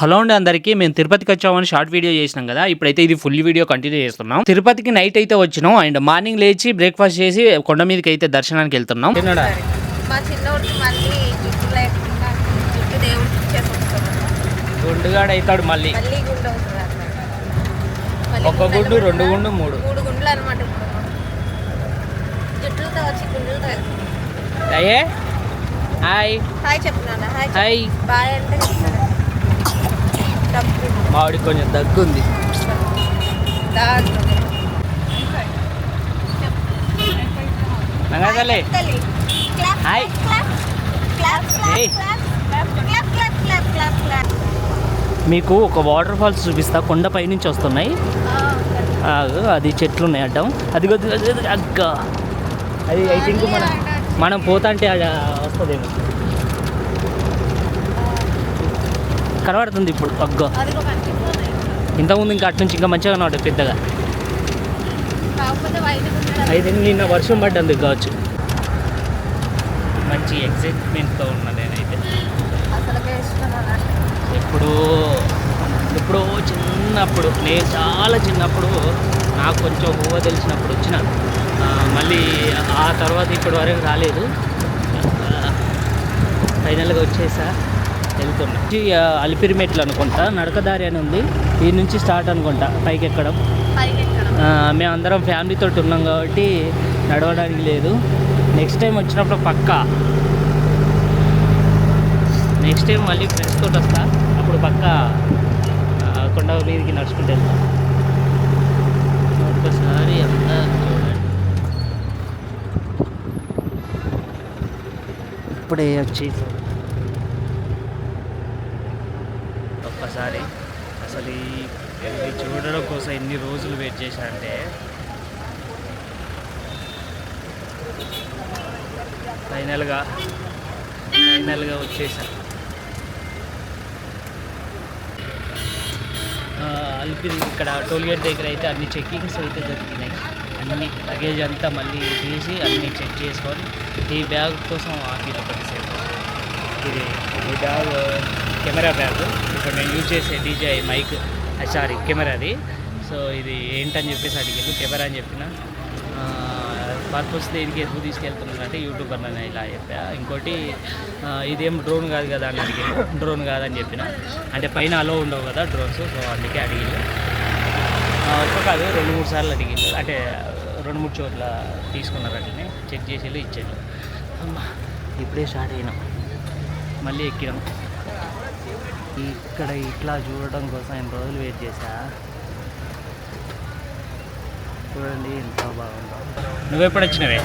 Hello అండి అందరికీ మేము తిరుపతికి వచ్చామని షార్ట్ వీడియో చేసినాం కదా ఇప్పుడైతే ఇది ఫుల్ వీడియో కంటిన్యూ చేస్తున్నాం. తిరుపతికి నైట్ అయితే వచ్చినాం అండ్ మార్నింగ్ లేచి బ్రేక్ఫాస్ట్ చేసి కొండ మీదకి అయితే దర్శనానికి వెళ్తున్నాం. మళ్ళీ గుండుగాడు అవుతాడు ఒక గుండు, రెండు గుండు, మూడు. గుండ్లు అనమాట హాయ్. హాయ్. బాయ్ అంటే మామిడి కొంచెం దగ్గు ఉంది హాయ్. మీకు ఒక వాటర్ ఫాల్స్ చూపిస్తా. కొండ పైనుంచి వస్తున్నాయి. అది చెట్లు ఉన్నాయి అడ్డం. అది కొద్ది- అది అగ్గ అది ఐ థింక్ మనం మనం పోతాంటే అక్కడ వస్తుందేమో. కనబడుతుంది ఇప్పుడు. అగ్గ. ఇంతకుముందు ఇంకా అటు నుంచి ఇంకా మంచిగా కనబడుతుంది పెద్దగా. అయితే నిన్న వర్షం పడ్డంది కావచ్చు. మంచి ఎగ్జైట్మెంట్తో ఉన్నా నేనైతే. ఎప్పుడు ఎప్పుడో చిన్నప్పుడు నేను చాలా చిన్నప్పుడు నాకు కొంచెం ఊహ తెలిసినప్పుడు వచ్చిన. మళ్ళీ ఆ తర్వాత ఇప్పటి వరకు రాలేదు. ఫైనల్గా వచ్చేసా. వెళ్తున్నా. ఇది, ఆ, అలిపిరి మెట్లు అనుకుంటా నడకదారి అని ఉంది. ఈ నుంచి స్టార్ట్ అనుకుంటా పైకి ఎక్కడం పైకి ఎక్కడం ఆ, మేము అందరం ఫ్యామిలీతో ఉన్నాం కాబట్టి నడవడానికి లేదు. నెక్స్ట్ టైం వచ్చినప్పుడు పక్కా. నెక్స్ట్ టైం మళ్ళీ ఫ్రెండ్స్ తోటి వస్తా. అప్పుడు పక్కా కొండ మీదకి నడుచుకుంటూ వెళ్తా. ఒక్కసారి అంతా చూడండి. ఇప్పుడే వచ్చి ఒక్కసారి అసలు ఇది చూడడం కోసం ఎన్ని రోజులు వెయిట్ చేశానంటే. ఫైనల్గా ఫైనల్గా వచ్చేసా. అల్పి ఇక్కడ టోల్గేట్ దగ్గర అయితే అన్ని చెక్కింగ్స్ అయితే దొరికినాయి అన్ని లగేజ్ అంతా మళ్ళీ తీసి అన్ని చెక్ చేసుకొని ఈ బ్యాగ్ కోసం ఆఫీలో కొద్దిసేపు. ఇది ఈ బ్యాగ్ కెమెరా బ్యాగ్. ఇప్పుడు నేను యూజ్ చేసే డీజే మైక్ సారీ కెమెరాది. సో ఇది ఏంటని చెప్పేసి అడిగాను కెమెరా అని చెప్పిన. పర్పస్ దేనికి ఎందుకు తీసుకెళ్తున్నాను అంటే యూట్యూబర్ అని ఇలా చెప్పా. ఇంకోటి ఇదేం డ్రోన్ కాదు కదా అని అడిగాను డ్రోన్ కాదని చెప్పిన. అంటే పైన అలో ఉండవు కదా డ్రోన్స్ సో అందుకే అడిగిండు. ఒక్క కాదు రెండు మూడు సార్లు అడిగింది అంటే రెండు మూడు చోట్ల తీసుకున్నారు అట్లనే చెక్ చేసి వెళ్ళి ఇచ్చాడు ఇప్పుడే స్టార్ట్ అయినా. మళ్ళీ ఎక్కినాం. ఇక్కడ ఇట్లా చూడడం కోసం ఎన్ని రోజులు వెయిట్ చేశా? చూడండి ఎంత బాగుందో. నువ్వెప్పుడు వచ్చినవే?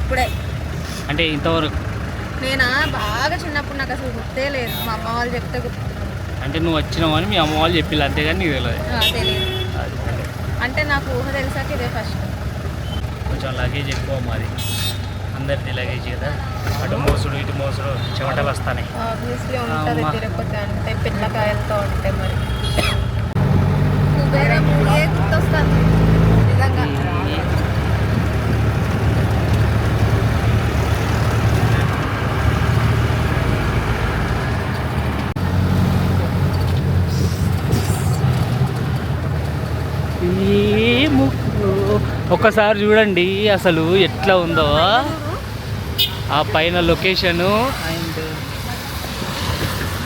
ఇప్పుడే. అంటే ఇంతవరకు? నేనా? బాగా చిన్నప్పుడు నాకు అసలు గుర్తే లేదు. మా అమ్మ వాళ్ళు చెప్తే గుర్తు. అంటే నువ్వు వచ్చినావు అని మీ అమ్మ వాళ్ళు చెప్పిల్లు అంతేగాని నీకు తెలియదు అంటే నాకు ఊహ తెలిసాక ఇదే ఫస్ట్. కొంచెం లగేజ్ ఎక్కువ మాది. అందరిది లగేజ్ కదా. అటు మోసుడు ఇటు మోసుడు చెమటలు వస్తాయి ఆబ్వియస్లీ ఉంటుంది అమ్మా. తిరుపతి అంటే పిల్లకాయలతో మరి. కుబేరం ఏ నిజంగా. ఒక్కసారి చూడండి అసలు ఎట్లా ఉందో. ఆ పైన లొకేషను. అండ్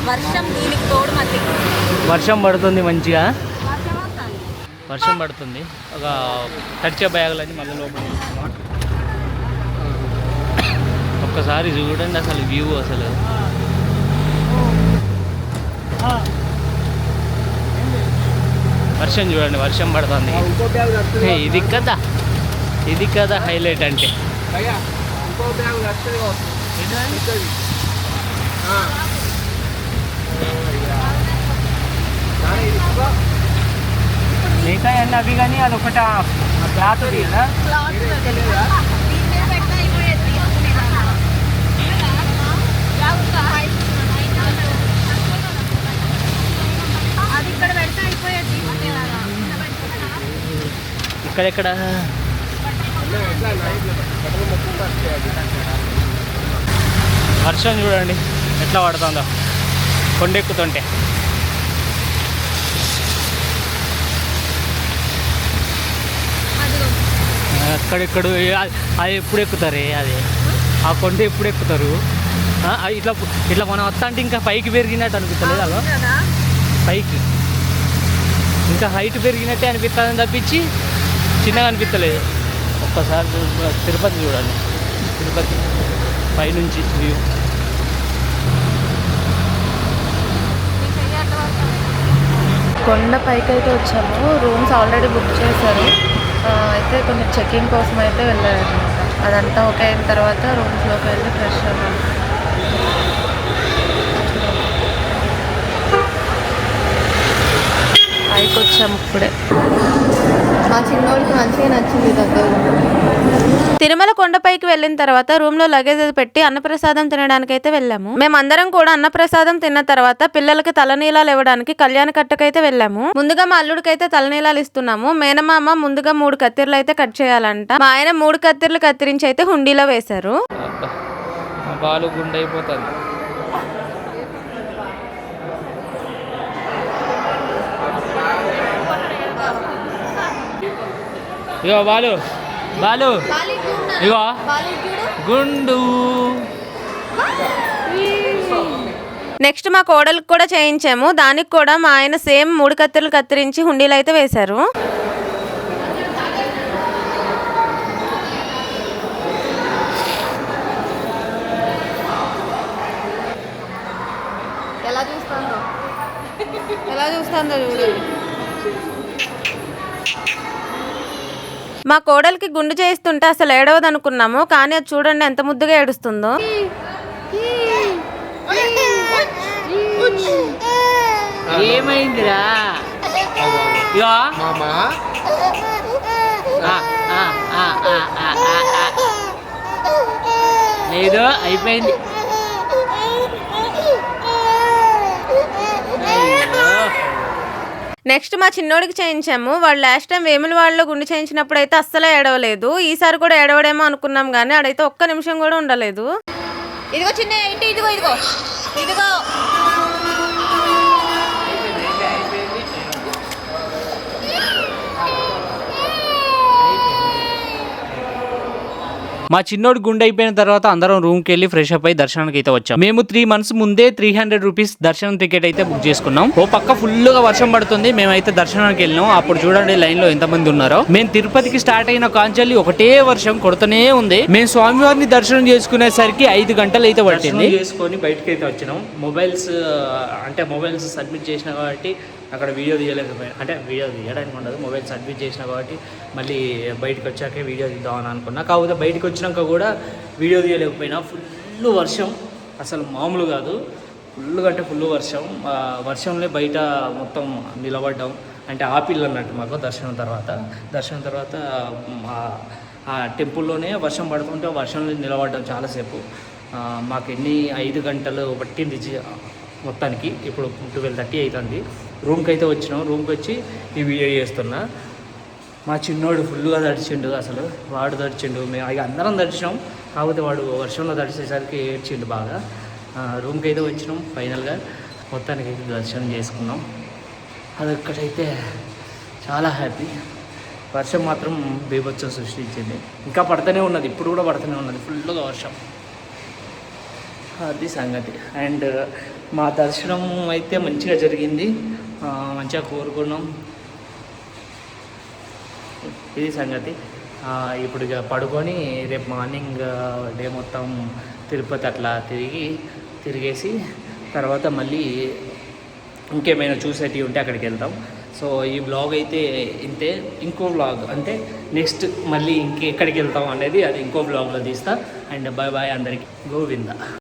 వర్షం దీనికి తోడు మళ్ళీ వర్షం పడుతుంది మంచిగా. వర్షం పడుతుంది. ఒక తడిచే బ్యాగులని మళ్ళీ లోపల. ఒక్కసారి చూడండి అసలు వ్యూ అసలు. వర్షం చూడండి వర్షం పడుతుంది. ఇది కదా. ఇది కదా హైలైట్ అంటే. మిగతా అన్నీ అవి కానీ అది ఒకట క్లాత్ కదా అది ఇక్కడ పెడితే అయిపోయేది ఇక్కడెక్కడ వర్షం చూడండి ఎట్లా పడుతుందో. కొండెక్కుతుంటే. అక్కడెక్కడ అది ఎప్పుడు ఎక్కుతారే అది? ఆ కొండ ఎప్పుడు ఎక్కుతారు ఇట్లా ఇట్లా మనం వస్తా అంటే ఇంకా పైకి పెరిగినట్టు అనిపిస్తుంది అలా? పైకి. ఇంకా హైట్ పెరిగినట్టే అనిపిస్తుంది తప్పించి చిన్నగా అనిపిస్తలేదు. ఒక్కసారి తిరుపతి చూడాలి తిరుపతి పైనుంచి వ్యూ. కొండ పైకి అయితే వచ్చాము. రూమ్స్ ఆల్రెడీ బుక్ చేశారు. అయితే కొంచెం చెకింగ్ కోసం అయితే వెళ్ళారనమాట అదంతా ఓకే అయిన తర్వాత రూమ్స్లోకి వెళ్ళి ఫ్రెష్ అవ్వాలి. పైకి వచ్చాము ఇప్పుడే. మా చిన్నోడికి మంచిగా నచ్చింది దగ్గర. తిరుమల కొండపైకి వెళ్ళిన తర్వాత రూమ్లో లగేజ్ పెట్టి అన్నప్రసాదం తినడానికి అయితే వెళ్ళాము. మేమందరం కూడా అన్నప్రసాదం తిన్న తర్వాత పిల్లలకి తలనీలాలు ఇవ్వడానికి కళ్యాణ కట్టకైతే వెళ్ళాము. ముందుగా మా అల్లుడికైతే తలనీలాలు ఇస్తున్నాము. మేనమామ ముందుగా మూడు కత్తిర్లు అయితే కట్ చేయాలంట. మా ఆయన మూడు కత్తిర్లు కత్తిరించి అయితే హుండీలో వేశారు. బాలు గుండె ఇగో బాలు బాలు. ఇగో. గుండు. నెక్స్ట్ మా కోడలికి కూడా చేయించాము. దానికి కూడా మా ఆయన సేమ్ మూడు కత్తిర్లు కత్తిరించి హుండీలో అయితే వేశారు. ఎలా చూస్తుందో? ఎలా చూస్తుందో చూడు. మా కోడలికి గుండు చేయిస్తుంటే అసలు ఏడవదు అనుకున్నాము కానీ అది చూడండి ఎంత ముద్దుగా ఏడుస్తుందో. ఏమైందిరా. లేదు అయిపోయింది. నెక్స్ట్ మా చిన్నోడికి చేయించాము. వాళ్ళు లాస్ట్ టైం వేముల వాళ్ళలో గుండు చేయించినప్పుడు అయితే అస్సలే ఏడవలేదు. ఈసారి కూడా ఏడవడేమో అనుకున్నాం కానీ ఆడైతే ఒక్క నిమిషం కూడా ఉండలేదు. ఇదిగో చిన్న ఏంటి ఇదిగో ఇదిగో? ఇదిగో. మా చిన్నోడు గుండె అయిపోయిన తర్వాత అందరం రూమ్కి వెళ్ళి ఫ్రెష్ అప్ అయి దర్శనానికి అయితే వచ్చాం. మేము త్రీ మంత్స్ ముందే త్రీ హండ్రెడ్ రూపీస్ దర్శనం టికెట్ అయితే బుక్ చేసుకున్నాం. ఓ పక్క ఫుల్గా వర్షం పడుతుంది. మేమైతే దర్శనానికి వెళ్ళినాం. అప్పుడు చూడండి లైన్లో ఎంతమంది ఉన్నారో. మేము తిరుపతికి స్టార్ట్ అయిన కాంచెల్లి ఒకటే వర్షం కొడుతూనే ఉంది. మేము స్వామివారిని దర్శనం చేసుకునేసరికి ఐదు గంటలు అయితే పట్టింది. చేసుకొని బయటకి అయితే వచ్చినాం. మొబైల్స్ అంటే మొబైల్స్ సబ్మిట్ చేసిన కాబట్టి అక్కడ వీడియో తీయలేకపోయాను అంటే వీడియో తీయడానికి ఉండదు. మొబైల్ సబ్మిట్ చేసిన కాబట్టి మళ్ళీ బయటకు వచ్చాకే వీడియో తీద్దామని అనుకున్నా. కాకపోతే బయటకు వచ్చినాక కూడా వీడియో తీయలేకపోయినా ఫుల్ వర్షం. అసలు మామూలు కాదు. ఫుల్ అంటే ఫుల్ వర్షం. వర్షంలో బయట మొత్తం నిలబడ్డాం. అంటే ఆపిల్ అన్నట్టు మాకు దర్శనం తర్వాత. దర్శనం తర్వాత ఆ- ఆ టెంపుల్లోనే వర్షం పడుతుంటే ఆ వర్షంలో నిలబడ్డాం చాలాసేపు. మాకు ఎన్ని ఐదు గంటలు పట్టింది మొత్తానికి. ఇప్పుడు ట్వెల్వ్ థర్టీ అవుతుంది. రూమ్కి అయితే వచ్చినాం. రూమ్కి వచ్చి ఈ వీడియో చేస్తున్నా. మా చిన్నోడు ఫుల్గా తడిచిండు అసలు. వాడు తడిచిండు. మేము ఇక అందరం తడిచినాం. కాకపోతే వాడు వర్షంలో తడిచేసరికి ఏడ్చిండు బాగా. రూమ్కి అయితే వచ్చినాం ఫైనల్గా. మొత్తానికి అయితే దర్శనం చేసుకున్నాం. అదొక్కటైతే చాలా హ్యాపీ. వర్షం మాత్రం బీభత్సం సృష్టించింది. ఇంకా పడుతూనే ఉన్నది. ఇప్పుడు కూడా పడుతూనే ఉన్నది. ఫుల్గా వర్షం. అది సంగతి. అండ్ మా దర్శనం అయితే మంచిగా జరిగింది. మంచిగా కోరుకున్నాం. ఇది సంగతి. ఇప్పుడు ఇక పడుకొని రేపు మార్నింగ్ డే మొత్తం తిరుపతి అట్లా తిరిగి తిరిగేసి తర్వాత మళ్ళీ ఇంకేమైనా చూసేటివి ఉంటే అక్కడికి వెళ్తాం. సో ఈ బ్లాగ్ అయితే ఇంతే. ఇంకో బ్లాగ్ అంటే నెక్స్ట్ మళ్ళీ ఇంకెక్కడికి వెళ్తాం అనేది అది ఇంకో బ్లాగ్లో తీస్తా. అండ్ బాయ్ బాయ్ అందరికీ. గోవింద.